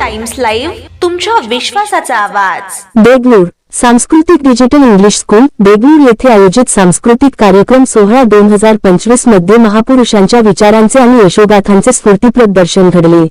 Times live तुमच्या विश्वासाचा आवाज. देगलूर सांस्कृतिक डिजिटल इंग्लिश स्कूल देगलूर येथे आयोजित सांस्कृतिक कार्यक्रम सोहळा दोन हजार पंचवीसमध्ये महापुरुषांच्या विचारांचे आणि यशोगाथांचे स्फूर्तीप्रद दर्शन घडले.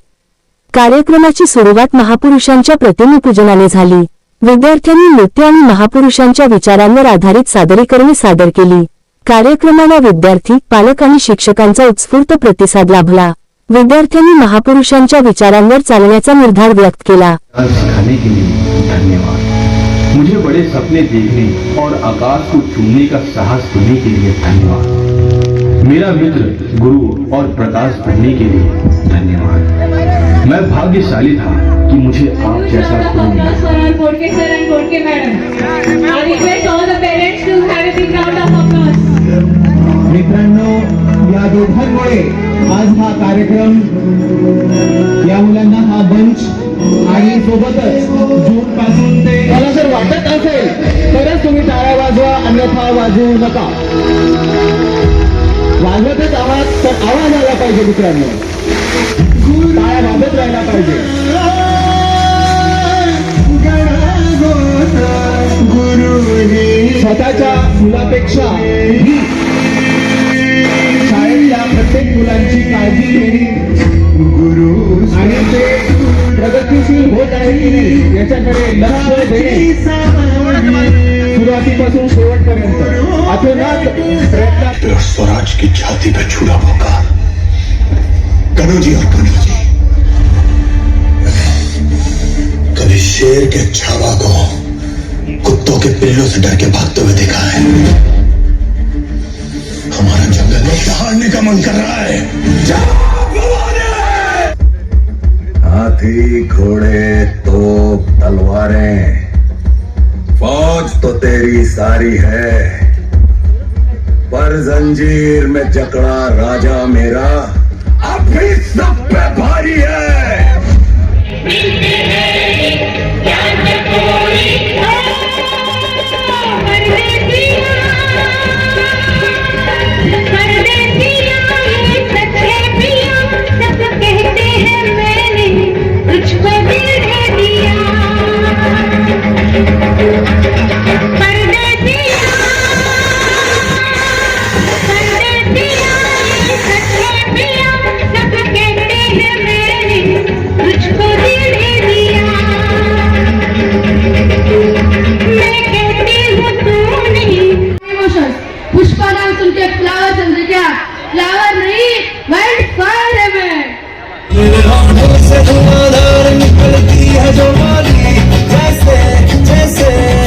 कार्यक्रमाची सुरुवात महापुरुषांच्या प्रतिमेपूजनाने झाली. विद्यार्थ्यांनी नृत्य आणि महापुरुषांच्या विचारांवर आधारित सादरीकरणे सादर केली. कार्यक्रमाला विद्यार्थी पालक आणि शिक्षकांचा उत्स्फूर्त प्रतिसाद लाभला. विद्यार्थ्यांनी महापुरुषांच्या विचारांवर चालण्याचा निर्धार व्यक्त केला. आज सिखाने के लिए धन्यवाद। मुझे बड़े सपने देखने और आकाश को चूमने का साहस देने के लिए धन्यवाद। मेरा मित्र गुरु और प्रकाश बनने के लिए धन्यवाद। मैं भाग्यशाली था कि मुझे आप जैसा गुरु मिला. मित्रांनो या दोघांमुळे आज हा कार्यक्रम या मुलांना हा मंच आणि सोबतच जून पासून ते मला जर वाटत असेल तरच तुम्ही टाळ्या वाजवा अन्यथा वाजवू नका. वाजवतच आवाज तर आवाज आला पाहिजे मित्रांनो. टाळ्या वाजत राहायला पाहिजे. स्वतःच्या मुलापेक्षा नाही याच्याकडे लक्ष देणे सुरुवातीपासून शेवटपर्यंत. अतोनात प्रयत्नात. और स्वराज की छाती पे छुड़ा होगा कनौजी और कनौजी कभी शेर के छावा को कुत्तों के पिल्लों से डर के भागते हुए देखा है। हमारा जंगल दहाड़ने का मन कर रहा है! हाथी घोड़े तोप। तलवारें फौज तो तेरी सारी है। पर जंजीर में जकड़ा राजा मेरा अब भी सब पे भारी है। जैसे जैसे। है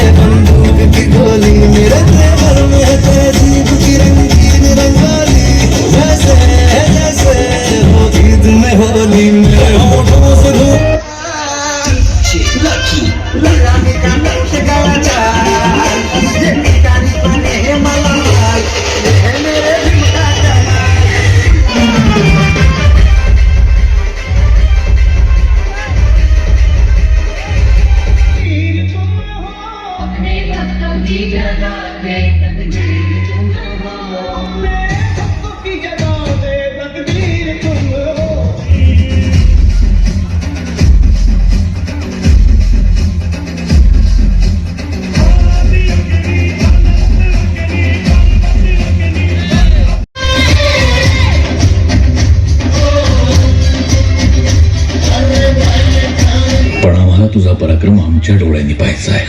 तुझा पराक्रम आमच्या डोळ्यांनी पाहायचा आहे.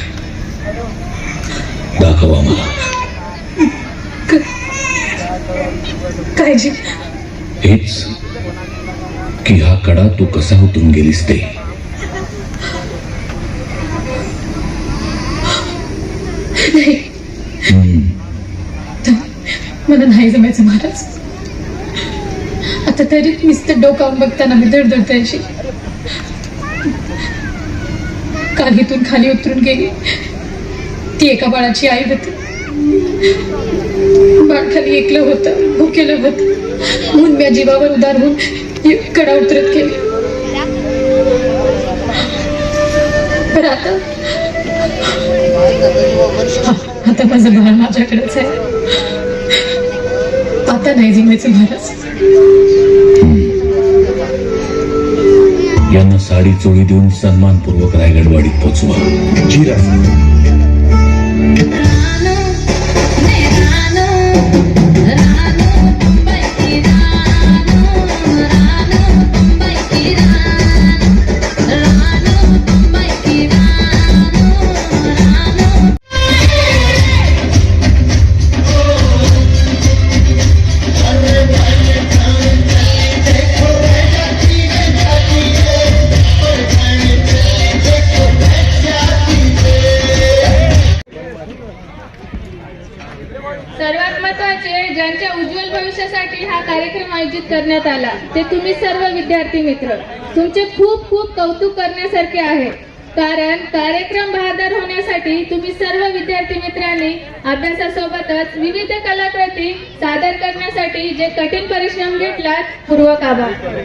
दाखव काळजी. हेच की हा कडा तू कसा उतरून गेलीस ते. मला नाही जमायचं महाराज. आता तरी नुसतं डोकावून बघताना मी धडधडते अशी खाली उतरून गेली. ती एका बाळाची आई होती. बाळ खाली एकलं होतं भुकेलं होतं. म्हणून मी जीवावर उदार होऊन कडा उतरत गेली. पण आता? आता माझं बाळ माझ्याकडेच आहे. आता नाही जमायचं महाराज यांना साडी चोळी देऊन सन्मानपूर्वक रायगडवाडीत पोचवा. सर्वात महत्त्वाचे ज्यांच्या उज्ज्वल भविष्यासाठी हा कार्यक्रम आयोजित करण्यात आला ते तुम्ही सर्व विद्यार्थी मित्र. तुमचे खूप खूप कौतुक करण्यासारखे आहे. कारण कार्यक्रम बहादर होण्यासाठी तुम्ही सर्व विद्यार्थी मित्रांनी अभ्यासासोबतच विविध कलाकृती सादर करण्यासाठी जे कठीण परिश्रम घेतलात पूर्वक आभार.